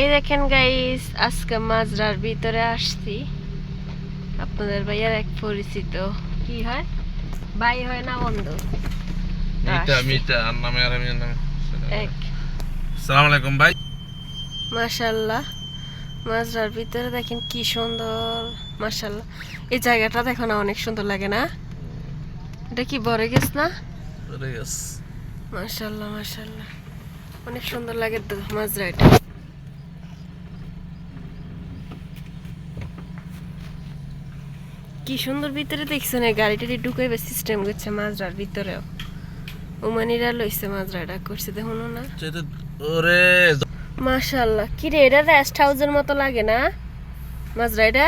এই দেখেন গাইস আজকে মাজরার ভিতরে আসছি। আপনাদের ভাইয়ার এক পরিচিত। কি হয়? ভাই হয় না বন্ধু? আসছি। মিটা আর নামে আর আমি নামে। এক। আসসালামু আলাইকুম ভাই। মাশাল্লাহ। মাজরার ভিতরে দেখেন কি সুন্দর। মাশাল্লাহ। এই জায়গাটা দেখো না অনেক সুন্দর লাগে না? এটা কি বড় গেছ না? ঠিক আছে মাশাল্লাহ মাশাল্লাহ। অনেক সুন্দর লাগে তো মাজরা এটা। কি সুন্দর ভিতরে দেখছেন এই গাড়িটা ঢুকাইবে সিস্টেম করছে মাজরার ভিতরেও। ওমানিরা লইছে মাজরাটা করছে দেখুন না। ওরে মাশাল্লাহ কি রে এটা রেস্ট হাউসের মতো লাগে না? মাজরা এটা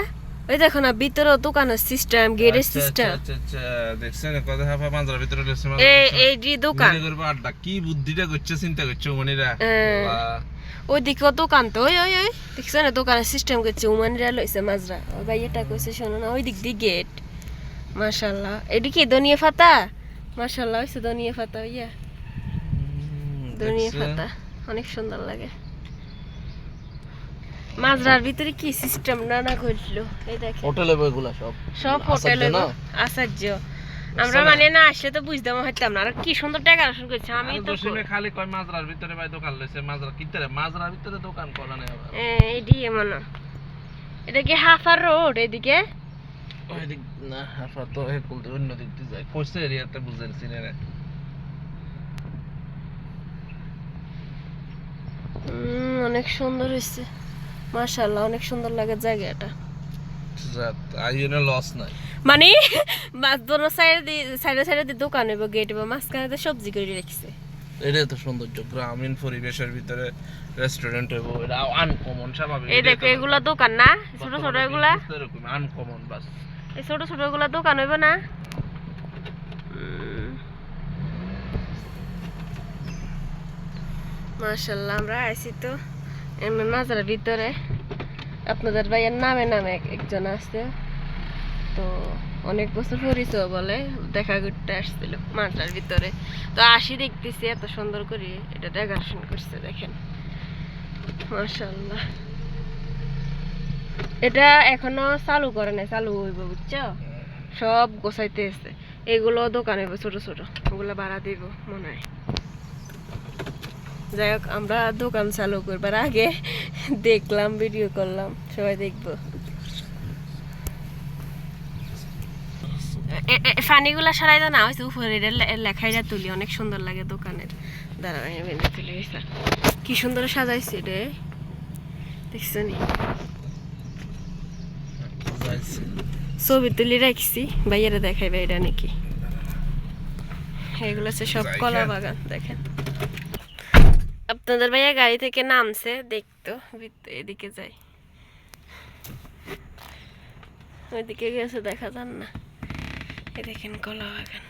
ওই দেখো না ভিতরেও দোকানের সিস্টেম গেটের আচ্ছা, সিস্টেম আচ্ছা, আচ্ছা, দেখছেন কথা হাফা মাঝরার ভিতরে লেছে এই এই যে দোকান। আড্ডা কি বুদ্ধিটা করছে চিন্তা করছে মনিরা। ওই দিকেও দোকান তো ওই ওই ওই। দেখছ না দোকানের সিস্টেম করছে উমানিরা লইছে মাজরা ওই ভাই এটা কইছে শোনো না ওই দিক দিয়ে গেট মাশাল্লাহ এটি কি ধনিয়া পাতা? মাশাল্লাহ হইছে ধনিয়া পাতা ইয়া। ধনিয়া পাতা অনেক সুন্দর লাগে। মাজরার ভিতরে কি সিস্টেম নানা করল? এই দেখেন। হোটেলে বইগুলা সব। সব হোটেলে না? আচার্য। আমরা মানে না আসলে তো বুঝতে হইতাম না। আর কি সুন্দর ডেকোরেশন করছে আমি আমি তো খালি কয় মাঝরার ভিতরে ভাই দোকান লইছে মাঝরা কিতরে মাঝরার ভিতরে দোকান করা নাই আবার? এডি এমন। এটা কি হাফার রোড এদিকে? ওই দিক না হাফা তো হে কুলতে অন্য দিক দিয়ে যায়। কোসে এরিয়াতে বুঝেছি না অনেক সুন্দর হয়েছে মাশাল্লাহ অনেক সুন্দর লাগে জায়গাটা আইনে লস নাই। মানে মাছ দোনো সাইডে সাইডে সাইডে দোকান হইব গেট হইব মাঝখানে তো সবজি করে রাখছে। এটাই তো সৌন্দর্য গ্রামীণ পরিবেশের ভিতরে রেস্টুরেন্ট হইব এটা আনকমন স্বাভাবিক। এই দেখো এগুলা দোকান না? ছোট ছোট এগুলা? এরকম আনকমন বাস। এই ছোট ছোট এগুলা দোকান হইব না? উম। মাশাল্লাহ আমরা আইছি তো। এমনি মাজার ভিতরে। আপনাদের ভাইয়ের নামে নামে একজন আছে। তো অনেক বছর পরিচয় বলে, দেখা করতে আসছিল মাজার ভিতরে। তো আসি দেখতেছি, এত সুন্দর করে এটা ডেকোরেশন করছে, দেখেন। মাশাল্লাহ এটা এখনও চালু করে নাই, চালু হইব, বুঝছ? সব গোছাইতে আছে। এগুলো দোকানে ছোট ছোট। ওগুলো ভাড়া দিব, মনে হয়। যাই হোক আমরা দোকান চালু করবার আগে দেখলাম ভিডিও করলাম সবাই দেখব। ফানিগুলা সারাই না হয়েছে উপরে লেখাইটা তুলি অনেক সুন্দর লাগে দোকানের। দাঁড়া তুলে কি সুন্দর সাজাইছে রে। দেখছ নি? ছবি তুলি রাখছি ভাইয়ারা দেখাই এটা নাকি। এগুলো হচ্ছে সব কলা বাগান দেখেন। আপনাদের ভাইয়া গাড়ি থেকে নামছে, দেখতো এদিকে যাই। ওইদিকে গেছে, দেখা যান না। এ দেখেন কলা বাগান